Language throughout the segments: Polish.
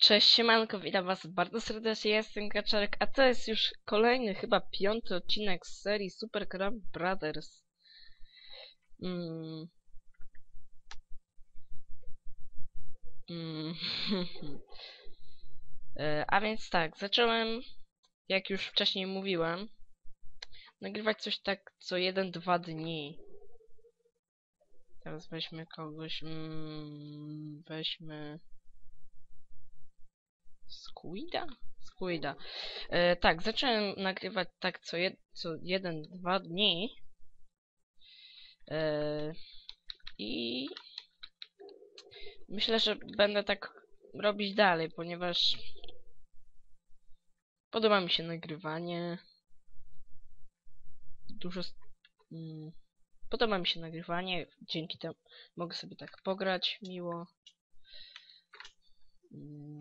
Cześć, siemanko, witam was bardzo serdecznie, jestem Kaczarek, a to jest już kolejny, chyba piąty odcinek z serii Super Crab Brothers. Mm. Mm. E, a więc tak, zacząłem, jak już wcześniej mówiłem, nagrywać coś tak co jeden, dwa dni. Teraz weźmy kogoś, mm, weźmy... Squida? Squida. E, tak, zacząłem nagrywać tak co, jed, co jeden, dwa dni. E, I myślę, że będę tak robić dalej, ponieważ podoba mi się nagrywanie. Dużo. Mm, podoba mi się nagrywanie, dzięki temu mogę sobie tak pograć miło. Mm.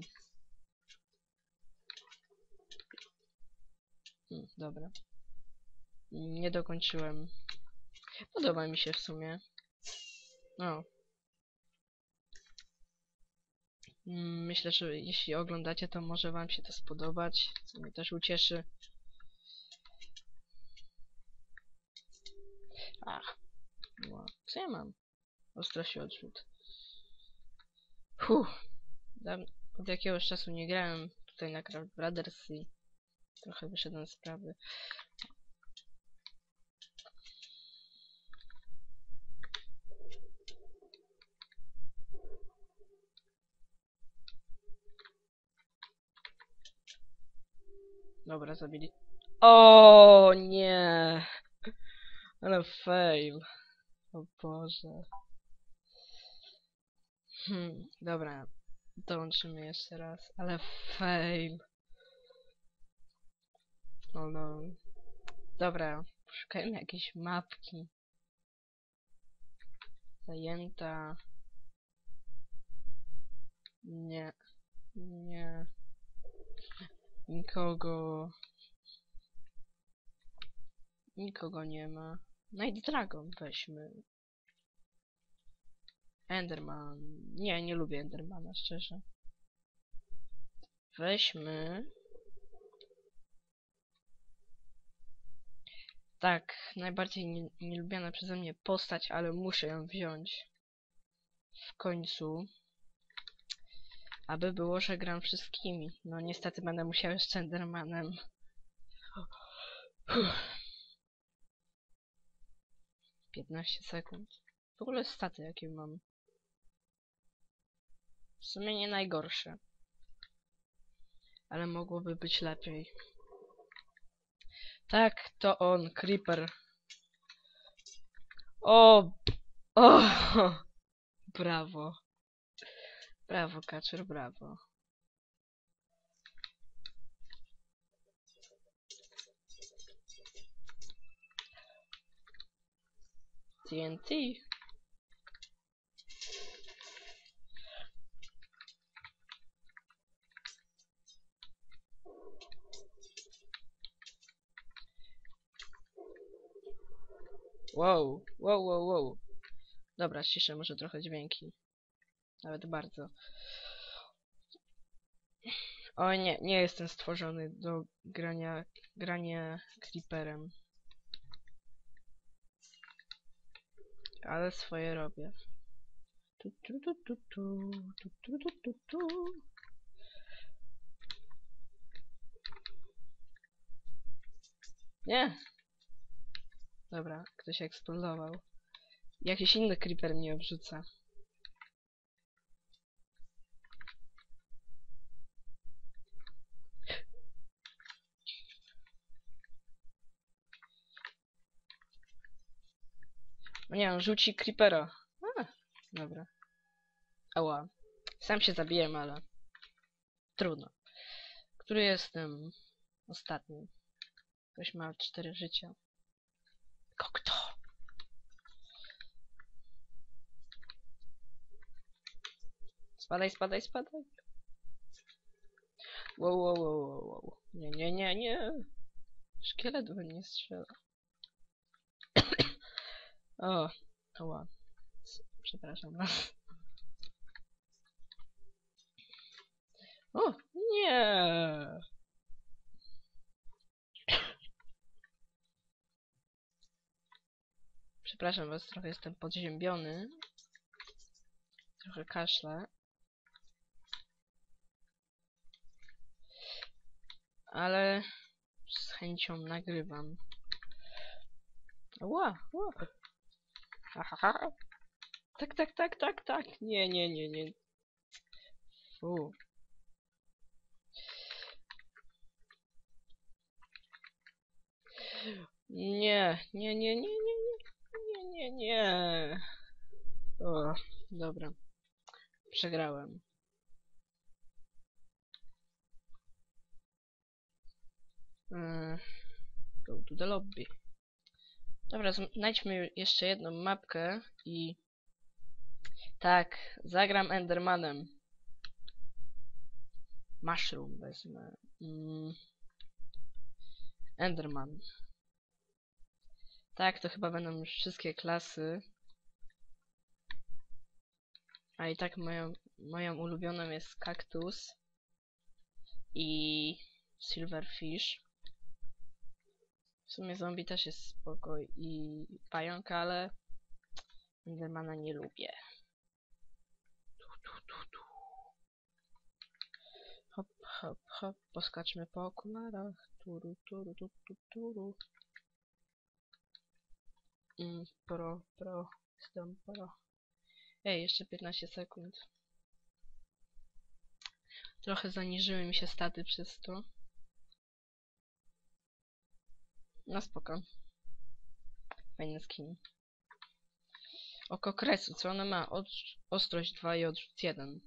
Dobra. Nie dokończyłem. Podoba mi się w sumie. No. Mm, Myślę, że jeśli oglądacie, to może wam się to spodobać, co mnie też ucieszy. Ach. Co ja mam? Ostrości odrzut. Dam- Od jakiegoś czasu nie grałem tutaj na Craft Brothers i trochę wyszedłem z sprawy. Dobra, zabili. O nie! Ale fail. O Boże. Hmm, dobra. Dołączymy jeszcze raz, ale fail. O no. Dobra, szukajmy jakiejś mapki. Zajęta. Nie. Nie. Nikogo. Nikogo nie ma. Night Dragon weźmy. Enderman. Nie, nie lubię Endermana, szczerze. Weźmy. Tak, najbardziej nie, nielubiana przeze mnie postać, ale muszę ją wziąć. W końcu. Aby było, że gram wszystkimi. No niestety będę musiał jeszcze Endermanem. Uff. 15 sekund. W ogóle staty jakie mam. W sumie nie najgorsze. Ale mogłoby być lepiej. Tak, to on, Creeper. O! O! Brawo. Brawo, Kaczor, brawo. TNT. Wow, wow, wow, wow. Dobra, ściszę może trochę dźwięki. Nawet bardzo. O nie, nie jestem stworzony do grania, grania creeperem. Ale swoje robię. Tu, tu, tu, tu, tu, tu, tu, tu, tu, tu. Nie. Dobra, ktoś eksplodował. Jakiś inny creeper mnie obrzuca. No nie, on rzuci creepera. A, dobra. Ała. Sam się zabiłem, ale... Trudno. Który jestem? Ostatni. Ktoś ma cztery życia. Ko kto? Spadaj, spadaj, spadaj. Wow, wow, wow, wow, wow. Nie, nie, nie, nie. Szkielet we mnie strzela. o, ała. S- Przepraszam. O, nie! Przepraszam was, trochę jestem podziębiony. Trochę kaszlę. Ale z chęcią nagrywam. Ła, ła. Ha, ha, ha. Tak, tak, tak, tak, tak. Nie, nie, nie, nie. Fu. Nie, nie, nie, nie, nie, nie. O, dobra. Przegrałem. Go to the lobby. Dobra, znajdźmy jeszcze jedną mapkę i... Tak, zagram Endermanem. Mushroom wezmę. Mm. Enderman. Tak, to chyba będą już wszystkie klasy. A i tak moją, moją ulubioną jest kaktus i silverfish. W sumie zombie też jest spoko i pająk, ale Endermana nie lubię. Tu, tu, tu, tu. Hop, hop, hop. Poskaczmy po okularach. Turu, turu, tu, tu, turu. Mm, pro, pro. Jestem pro. Ej, jeszcze 15 sekund. Trochę zaniżyły mi się staty przez to. No spoko. Fajny skin. Oko kresu, co ona ma? Od, ostrość 2 i odrzut 1.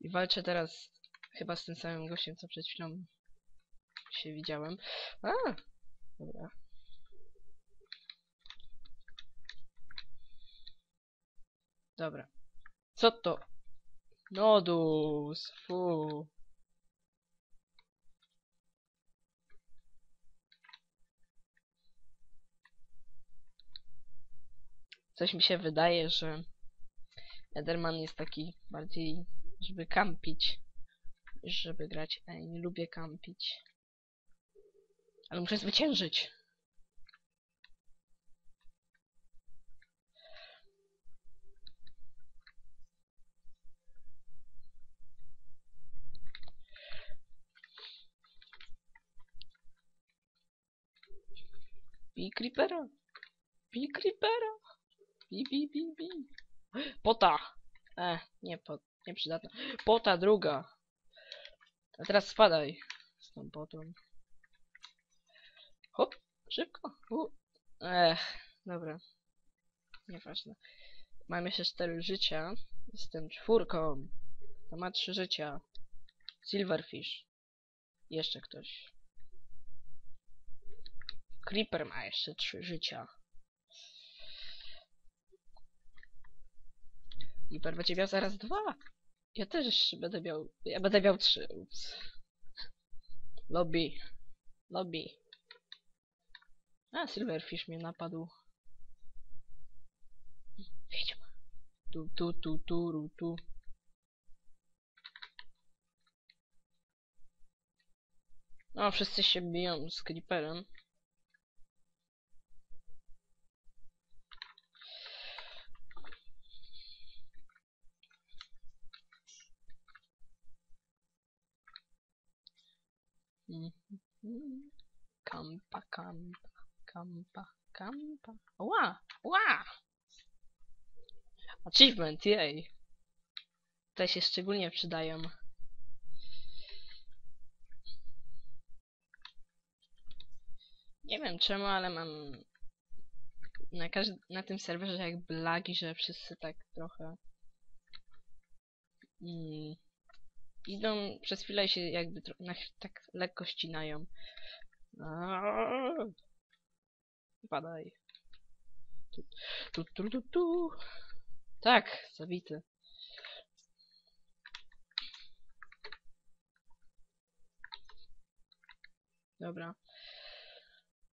I walczę teraz chyba z tym samym gościem, co przed chwilą się widziałem. A! Dobra. Dobra. Co to? Nodus! Fu. Coś mi się wydaje, że Ederman jest taki bardziej, żeby kampić, żeby grać. Ej, nie lubię kampić. Ale muszę zwyciężyć. Bij creepera. Bij creepera. Bi, bi, bi, bi. Pota! E, nie pot, nieprzydatna. Pota druga. A teraz spadaj z tą potą. Hop, szybko. Ech, dobra. Nieważne. Mam jeszcze cztery życia. Jestem czwórką. To ma trzy życia. Silverfish. Jeszcze ktoś. Creeper ma jeszcze trzy życia. Creeper będzie miał zaraz dwa. Ja też będę miał... Ja będę miał trzy. Ups. Lobby. Lobby. A, Silverfish mnie napadł. Wiedźma. Tu, tu, tu, tu, ru, tu. No, wszyscy się biją z Creeperem. Kampa, kampa, kampa, kampa. Ła! Ła! Achievement, jej! Te się szczególnie przydają. Nie wiem czemu, ale mam na, każd na tym serwerze jakby lagi, że wszyscy tak trochę mm, idą przez chwilę się jakby na, tak lekko ścinają. Padaj. Tu, tu, tu, tu, tu. Tak, zabity. Dobra.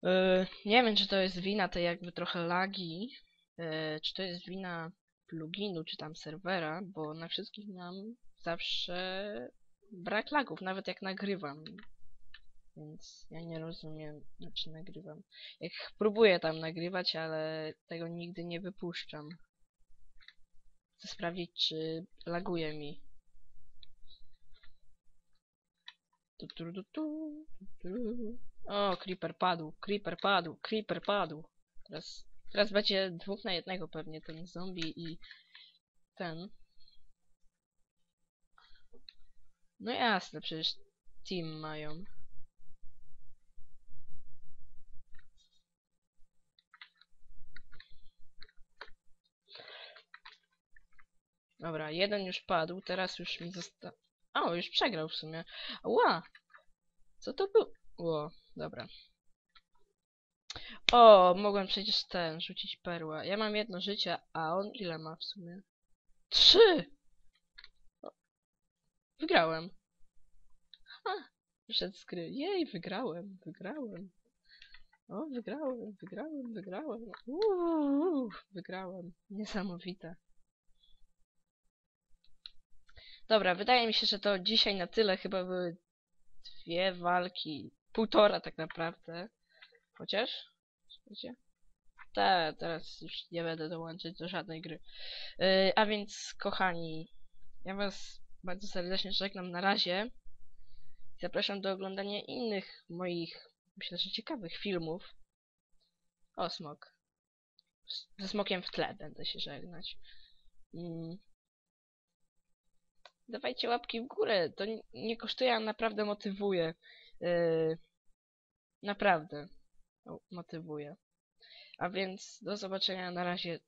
Yy, nie wiem, czy to jest wina tej jakby trochę lagi, yy, czy to jest wina pluginu, czy tam serwera, bo na wszystkich mam zawsze brak lagów, nawet jak nagrywam. Więc ja nie rozumiem, znaczy nagrywam. Jak próbuję tam nagrywać, ale tego nigdy nie wypuszczam. Chcę sprawdzić, czy laguje mi. Tu, tu, tu, tu, tu. O, creeper padł, creeper padł, creeper padł. Teraz, teraz będzie dwóch na jednego pewnie, ten zombie i ten. No jasne, przecież team mają. Dobra, jeden już padł, teraz już mi zosta... O, już przegrał w sumie. Ła! Co to było? Dobra. O, mogłem przecież ten, rzucić perła. Ja mam jedno życie, a on ile ma w sumie? Trzy! Wygrałem. Ha! Z gry. Jej, wygrałem, wygrałem. O, wygrałem, wygrałem, wygrałem. Uuu, wygrałem. Niesamowite. Dobra, wydaje mi się, że to dzisiaj na tyle. Chyba były dwie walki. Półtora tak naprawdę. Chociaż? Wiecie? Ta, teraz już nie będę dołączyć do żadnej gry. Yy, a więc, kochani, ja was bardzo serdecznie żegnam na razie. Zapraszam do oglądania innych moich, myślę, że ciekawych filmów. O, smok. Ze smokiem w tle będę się żegnać. Mm. Dawajcie łapki w górę. To nie- kosztuje, a naprawdę motywuje. Yy, naprawdę. O, motywuje. A więc do zobaczenia na razie.